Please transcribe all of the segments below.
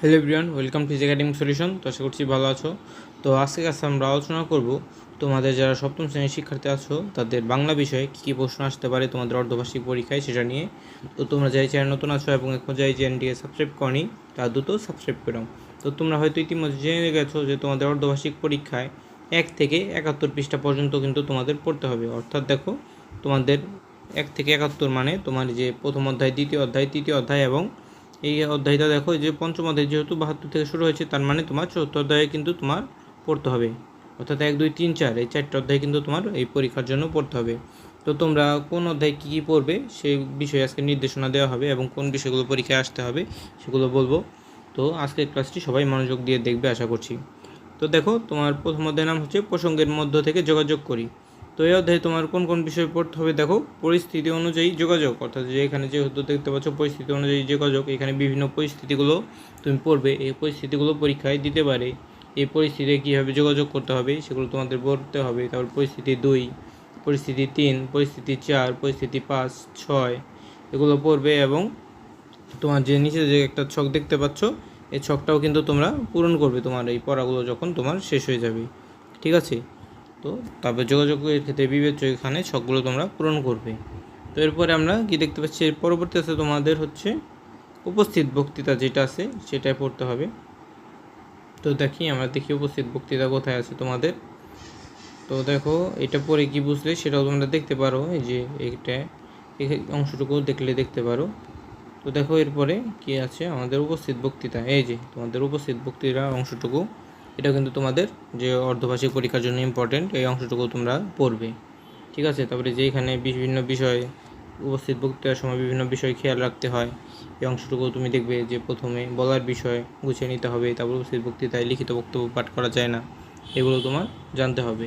Hello everyone, welcome to academic solution তো আশা করছি ভালো আছো। তো আজকে কাছে আমরা আলোচনা করব, তোমাদের যারা সপ্তম শ্রেণির শিক্ষার্থী আছো, তাদের বাংলা বিষয়ে কী কী প্রশ্ন আসতে পারে তোমাদের অর্ধবার্ষিক পরীক্ষায় সেটা নিয়ে। তো তোমরা যাই চ্যানেল নতুন আছো এবং এখন যাই চ্যানেলটিকে সাবস্ক্রাইব করনি, তার দ্রুত সাবস্ক্রাইব করো তো তোমরা হয়তো ইতিমধ্যে জেনে গেছো যে তোমাদের অর্ধবার্ষিক পরীক্ষায় এক থেকে একাত্তর পৃষ্ঠা পর্যন্ত কিন্তু তোমাদের পড়তে হবে। অর্থাৎ দেখো, তোমাদের এক থেকে একাত্তর মানে তোমার যে প্রথম অধ্যায়, দ্বিতীয় অধ্যায়, তৃতীয় অধ্যায় এবং এই অধ্যায়টা দেখো যে পঞ্চম অধ্যায় যেহেতু বাহাত্তর থেকে শুরু হয়েছে, তার মানে তোমার চতুর্থ অধ্যায়ে কিন্তু তোমার পড়তে হবে। অর্থাৎ এক, দুই, তিন, চার, এই চারটে অধ্যায় কিন্তু তোমার এই পরীক্ষার জন্য পড়তে হবে। তো তোমরা কোন অধ্যায় কী কী পড়বে সেই বিষয়ে আজকে নির্দেশনা দেওয়া হবে এবং কোন বিষয়গুলো পরীক্ষায় আসতে হবে সেগুলো বলব। তো আজকের ক্লাসটি সবাই মনোযোগ দিয়ে দেখবে, আশা করছি। তো দেখো, তোমার প্রথম অধ্যায়ের নাম হচ্ছে প্রসঙ্গের মধ্য থেকে যোগাযোগ করি। তো এই অধ্যায়ে তোমার কোন কোন বিষয় পড়তে হবে দেখো, পরিস্থিতি অনুযায়ী যোগাযোগ, অর্থাৎ যে এখানে যেহেতু দেখতে পাচ্ছ পরিস্থিতি অনুযায়ী যোগাযোগ, এখানে বিভিন্ন পরিস্থিতিগুলো তুমি পড়বে, এই পরিস্থিতিগুলো পরীক্ষায় দিতে পারে। এই পরিস্থিতিতে কীভাবে যোগাযোগ করতে হবে সেগুলো তোমাদের পড়তে হবে। তারপর পরিস্থিতি দুই, পরিস্থিতি তিন, পরিস্থিতি চার, পরিস্থিতি পাঁচ, ছয়, এগুলো পড়বে এবং তোমার যে নিচে যে একটা ছক দেখতে পাচ্ছ, এই ছকটাও কিন্তু তোমরা পূরণ করবে তোমার এই পড়াগুলো যখন তোমার শেষ হয়ে যাবে। ঠিক আছে? তো তারপর যোগাযোগের ক্ষেত্রে বিবেচ্য এখানে সবগুলো তোমরা পূরণ করবে। তো এরপরে আমরা কি দেখতে পাচ্ছি? পরবর্তী আছে তোমাদের হচ্ছে উপস্থিত বক্তৃতা যেটা আছে সেটাই পড়তে হবে। তো দেখি আমরা দেখি উপস্থিত বক্তৃতা কোথায় আছে তোমাদের। তো দেখো, এটা পরে কি বুঝলে সেটাও তোমরা দেখতে পারো, এই যে এইটা, এই অংশটুকু দেখলে দেখতে পারো। তো দেখো এরপরে কি আছে আমাদের উপস্থিত বক্তৃতা, এই যে তোমাদের উপস্থিত বক্তৃতা অংশটুকু। এটা কিন্তু তোমাদের যে অর্ধভাষিক পরীক্ষার জন্য ইম্পর্টেন্ট এই অংশটুকু তোমরা পড়বে। ঠিক আছে? তারপরে যে এখানে বিভিন্ন বিষয় উপস্থিত বক্তৃতার সময় বিভিন্ন বিষয় খেয়াল রাখতে হয়, এই অংশটুকু তুমি দেখবে যে প্রথমে বলার বিষয় গুছিয়ে নিতে হবে, তারপর উপস্থিত বক্তৃতায় লিখিত বক্তব্য পাঠ করা যায় না, এগুলো তোমার জানতে হবে।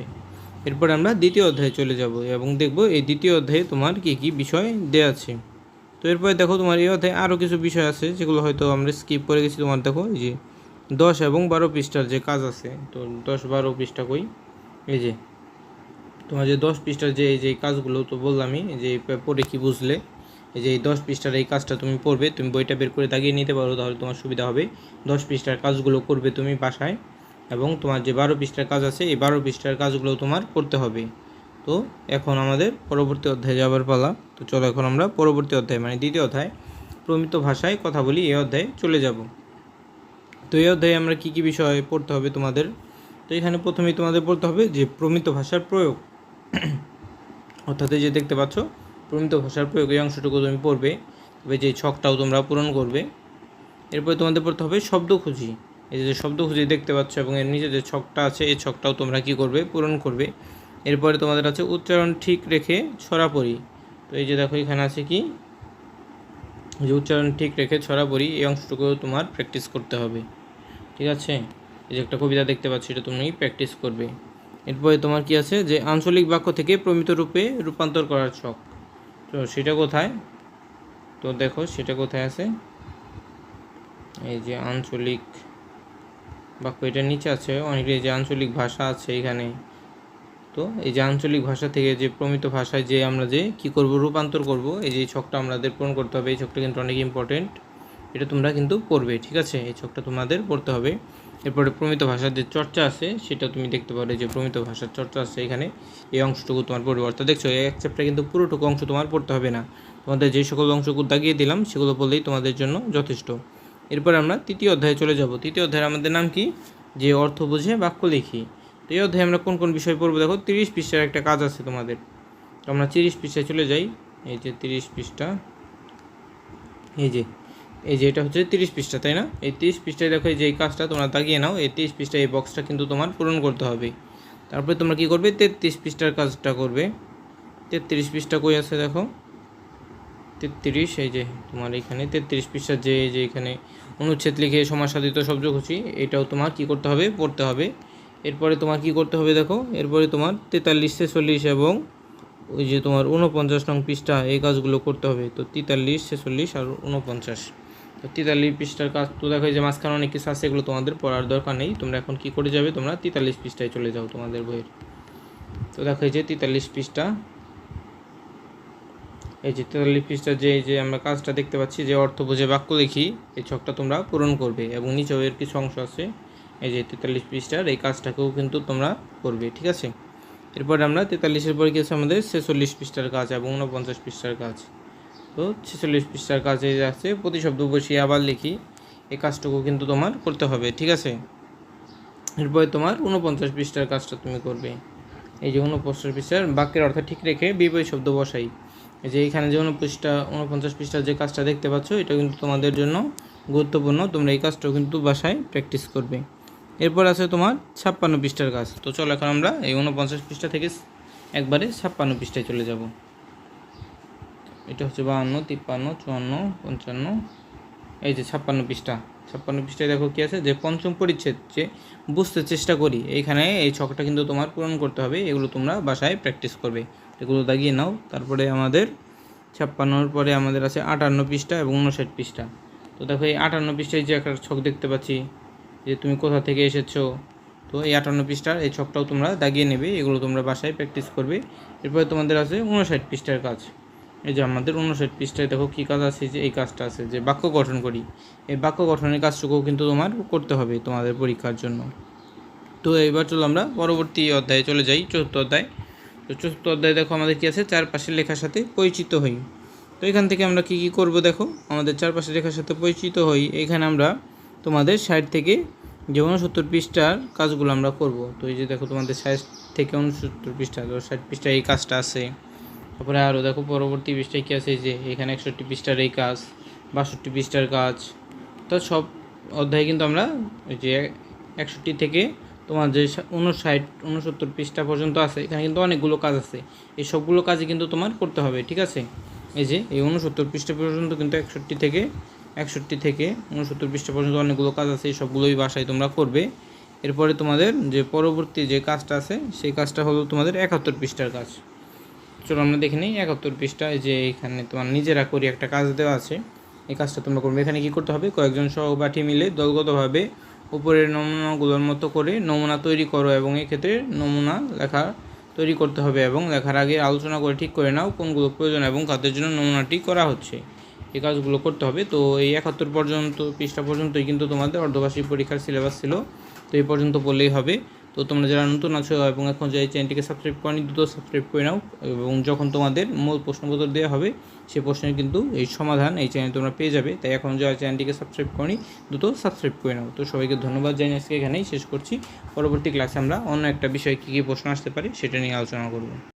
এরপর আমরা দ্বিতীয় অধ্যায়ে চলে যাব এবং দেখব এই দ্বিতীয় অধ্যায়ে তোমার কী কী বিষয় দেওয়া আছে। তো এরপরে দেখো তোমার এই অধ্যায়ে আরও কিছু বিষয় আছে, যেগুলো হয়তো আমরা স্কিপ করে গেছি। তোমার দেখো যে দশ এবং বারো পৃষ্ঠার যে কাজ আছে, তো দশ বারো পৃষ্ঠা কই? এই যে, তোমার যে দশ পৃষ্ঠার যে, এই যে কাজগুলো, তো বললামই যে, পড়ে কি বুঝলে? এই যে এই দশ পৃষ্ঠার এই কাজটা তুমি পড়বে, তুমি বইটা বের করে দাগিয়ে নিতে পারো, তাহলে তোমার সুবিধা হবে। দশ পৃষ্ঠার কাজগুলো করবে তুমি বাসায়, এবং তোমার যে বারো পৃষ্ঠার কাজ আছে, এই বারো পৃষ্ঠার কাজগুলো তোমার করতে হবে। তো এখন আমাদের পরবর্তী অধ্যায়ে যাবার পালা। তো চলো এখন আমরা পরবর্তী অধ্যায় মানে দ্বিতীয় অধ্যায়, প্রমিত ভাষায় কথা বলি, এই অধ্যায়ে চলে যাব। তো এই অধ্যায়ে আমরা কী কী বিষয় পড়তে হবে তোমাদের? তো এখানে প্রথমেই তোমাদের পড়তে হবে যে প্রমিত ভাষার প্রয়োগ। অর্থাৎ যে দেখতে পাচ্ছ, প্রমিত ভাষার প্রয়োগ এই অংশটুকু তুমি পড়বে, তবে যে ছকটাও তোমরা পূরণ করবে। এরপরে তোমাদের পড়তে হবে শব্দ খুঁজি। এই যে শব্দ খুঁজি দেখতে পাচ্ছ এবং এর নিচে যে ছকটা আছে, এই ছকটাও তোমরা কি করবে? পূরণ করবে। এরপরে তোমাদের আছে উচ্চারণ ঠিক রেখে ছড়াপড়ি তো এই যে দেখো এখানে আছে কি? যে উচ্চারণ ঠিক রেখে ছড়াপড়ি এই অংশটুকু তোমার প্র্যাকটিস করতে হবে। ঠিক আছে? এই যে একটা কবিতা দেখতে পাচ্ছি, এটা তুমি প্র্যাকটিস করবে। এরপরে তোমার কি আছে? যে আঞ্চলিক বাক্য থেকে প্রমিত রূপে রূপান্তর করার ছক। তো সেটা কোথায়? তো দেখো, সেটা কোথায় আছে? এই যে আঞ্চলিক বাক্য, এটা নিচে আছে, অনেক যে আঞ্চলিক ভাষা আছে এখানে। তো এই যে আঞ্চলিক ভাষা থেকে যে প্রমিত ভাষায় যে আমরা যে কি করব, রূপান্তর করব, এই যে ছকটা আমাদের পূরণ করতে হবে, এই ছকটা কিন্তু অনেক ইম্পর্টেন্ট এটা তোমরা কিন্তু পড়বে, ঠিক আছে? এই ছকটা তোমাদের পড়তে হবে। এরপরে প্রমিত ভাষার যে চর্চা আছে, সেটা তুমি দেখতে পারো যে প্রমিত ভাষার চর্চা আছে এখানে। এই অংশটুকু তোমার পড়বে। অর্থাৎ দেখছ, এই এক চ্যাপ্টার কিন্তু পুরোটুকু অংশ তোমার পড়তে হবে না। তোমাদের যে সকল অংশগুলো দাগিয়ে দিলাম, সেগুলো বললেই তোমাদের জন্য যথেষ্ট। এরপর আমরা তৃতীয় অধ্যায়ে চলে যাব। তৃতীয় অধ্যায়ে আমাদের নাম কি? যে অর্থ বুঝে বাক্য লিখি। তো এই অধ্যায়ে আমরা কোন কোন বিষয় পড়ব? দেখো, তিরিশ পৃষ্ঠার একটা কাজ আছে তোমাদের। তো আমরা তিরিশ পৃষ্ঠায় চলে যাই। এই যে তিরিশ পৃষ্ঠা, এই যে এই যে এটা হচ্ছে তিরিশ পৃষ্ঠা, তাই না? এই তিরিশ পৃষ্ঠায় দেখো এই যে এই কাজটা তোমরা দাগিয়ে নাও, এই তিরিশ পৃষ্ঠা এই বক্সটা কিন্তু তোমার পূরণ করতে হবে। তারপরে তোমরা কি করবে? তেত্রিশ পৃষ্ঠার কাজটা করবে। তেত্রিশ পৃষ্ঠা কই আছে দেখো? তেত্রিশ, এই যে তোমার এখানে তেত্রিশ পৃষ্ঠার যে যে এখানে অনুচ্ছেদ লিখে সমাজসাধিত শব্দঘুষি এটাও তোমার কি করতে হবে? পড়তে হবে। এরপরে তোমার কি করতে হবে দেখো? এরপরে তোমার তেতাল্লিশ, ছেচল্লিশ এবং ওই যে তোমার উনপঞ্চাশ নং পৃষ্ঠা, এই কাজগুলো করতে হবে। তো তেতাল্লিশ, ছেচল্লিশ আর উনপঞ্চাশ তো তেতাল্লিশ পৃষ্ঠার কাজ তো দেখো যে মাঝখানে অনেক কিছু আছে, এগুলো তোমাদের পড়ার দরকার নেই। তোমরা এখন কি করে যাবে তোমরা? তেতাল্লিশ পৃষ্ঠায় চলে যাও তোমাদের বইয়ের। তো দেখো, এই যে তেতাল্লিশ পৃষ্ঠা। এই যে তেতাল্লিশ পৃষ্ঠার যে যে আমরা কাজটা দেখতে পাচ্ছি, যে অর্থ বুঝে বাক্য লিখি, এই ছকটা তোমরা পূরণ করবে এবং নিচেও এর কিছু অংশ আছে। এই যে তেতাল্লিশ পৃষ্ঠার, এই কাজটাকেও কিন্তু তোমরা করবে, ঠিক আছে? এরপর আমরা তেতাল্লিশের পরে কি আছে আমাদের? ছেচল্লিশ পৃষ্ঠার কাজ এবং উনপঞ্চাশ পৃষ্ঠার কাজ। তো ছেচল্লিশ পৃষ্ঠার কাজে যে আছে প্রতি শব্দ বসিয়ে আবার লিখি। এই কাজটুকু কিন্তু তোমার করতে হবে, ঠিক আছে? এরপরে তোমার উনপঞ্চাশ পৃষ্ঠার কাজটা তুমি করবে। এই যে উনপঞ্চাশ পৃষ্ঠার বাক্যের অর্থ ঠিক রেখে বিপরীত শব্দ বসাই। এই যে এখানে যে উনপৃষ্ঠা উনপঞ্চাশ পৃষ্ঠার যে কাজটা দেখতে পাচ্ছ, এটা কিন্তু তোমাদের জন্য গুরুত্বপূর্ণ। তোমরা এই কাজটাও কিন্তু বাসায় প্র্যাকটিস করবে। এরপর আছে তোমার ছাপ্পান্ন পৃষ্ঠার কাজ। তো চলো এখন আমরা এই উনপঞ্চাশ পৃষ্ঠা থেকে একবারে ছাপ্পান্ন পৃষ্ঠায় চলে যাব। এটা হচ্ছে বাহান্ন, তিপ্পান্ন, চুয়ান্ন, পঞ্চান্ন, এই যে ছাপ্পান্ন পৃষ্ঠা। ছাপ্পান্ন পৃষ্ঠায় দেখো কি আছে? যে পঞ্চম পরিচ্ছেদ, যে বুঝতে চেষ্টা করি, এইখানে এই ছকটা কিন্তু তোমার পূরণ করতে হবে, এগুলো তোমরা বাসায় প্র্যাকটিস করবে। এগুলো দাগিয়ে নাও, তারপরে আমাদের ছাপ্পান্নর পরে আমাদের আছে আটান্ন পৃষ্ঠা এবং উনষাট পৃষ্ঠা। তো দেখো এই আটান্ন পৃষ্ঠায় যে একটা ছক দেখতে পাচ্ছি, যে তুমি কোথা থেকে এসেছ? তো এই আটান্ন পৃষ্ঠার এই ছকটাও তোমরা দাগিয়ে নেবে, এগুলো তোমরা বাসায় প্র্যাকটিস করবে। এরপরে তোমাদের আছে উনষাট পৃষ্ঠার কাজ। এই যে আমাদের উনষাট পৃষ্ঠায় দেখো কী কাজ আছে, যে এই কাজটা আছে, যে বাক্য গঠন করি। এই বাক্য গঠনের কাজটুকুও কিন্তু তোমার করতে হবে তোমাদের পরীক্ষার জন্য। তো এবার চলো আমরা পরবর্তী অধ্যায়ে চলে যাই, চতুর্থ অধ্যায়। তো চতুর্থ অধ্যায় দেখো আমাদের কী আছে, চারপাশের লেখার সাথে পরিচিত হই। তো এখান থেকে আমরা কি কি করব দেখো, আমাদের চারপাশের লেখার সাথে পরিচিত হই। এখানে আমরা তোমাদের সাইড থেকে যে উনসত্তর পৃষ্ঠার কাজগুলো আমরা করব। তো এই যে দেখো তোমাদের সাইড থেকে উনসত্তর পৃষ্ঠা, তো ষাট পৃষ্ঠায় এই কাজটা আছে। তারপরে আরও দেখো, পরবর্তী পৃষ্ঠায় কী আছে? যে, এখানে একষট্টি পৃষ্ঠার এই কাজ, বাষট্টি পৃষ্ঠার কাজ। তো সব অধ্যায়ে কিন্তু আমরা ওই যে একষট্টি থেকে তোমার যে উনষাট উনসত্তর পৃষ্ঠা পর্যন্ত আছে, এখানে কিন্তু অনেকগুলো কাজ আছে। এই সবগুলো কাজই কিন্তু তোমার করতে হবে, ঠিক আছে? এই যে, এই উনসত্তর পৃষ্ঠা পর্যন্ত কিন্তু একষট্টি থেকে একষট্টি থেকে উনসত্তর পৃষ্ঠা পর্যন্ত অনেকগুলো কাজ আছে, এই সবগুলোই বাসায় তোমরা করবে। এরপরে তোমাদের যে পরবর্তী যে কাজটা আছে, সেই কাজটা হলো তোমাদের একাত্তর পৃষ্ঠার কাজ। চলো আমরা দেখে নিই একাত্তর পৃষ্ঠা যে এখানে তোমার নিজেরা করি একটা কাজ দেওয়া আছে। এই কাজটা তোমরা করবে। এখানে কি করতে হবে? কয়েকজন সহপাঠী মিলে দলগতভাবে উপরের নমুনাগুলোর মতো করে নমুনা তৈরি করো এবং এক্ষেত্রে নমুনা লেখা তৈরি করতে হবে এবং লেখার আগে আলোচনা করে ঠিক করে নাও কোনগুলো প্রয়োজন এবং কাদের জন্য নমুনাটি করা হচ্ছে। এই কাজগুলো করতে হবে। তো এই একাত্তর পর্যন্ত পৃষ্ঠা পর্যন্তই কিন্তু তোমাদের অর্ধবার্ষিক পরীক্ষার সিলেবাস ছিল। তো এই পর্যন্ত বললেই হবে। তো তোমরা যারা নতুন আছো এবং এখন যে এই চ্যানেলটিকে সাবস্ক্রাইব করনি, দ্রুত সাবস্ক্রাইব করে নাও এবং যখন তোমাদের মূল প্রশ্নপত্র দেওয়া হবে সেই প্রশ্নের কিন্তু এই সমাধান এই চ্যানেল তোমরা পেয়ে যাবে। তাই এখন যারা চ্যানেলটিকে সাবস্ক্রাইব করনি, দ্রুত সাবস্ক্রাইব করে নাও। তো সবাইকে ধন্যবাদ জানিয়ে আজকে এখানেই শেষ করছি। পরবর্তী ক্লাসে আমরা অন্য একটা বিষয়ে কী কী প্রশ্ন আসতে পারে, সেটা নিয়ে আলোচনা করব।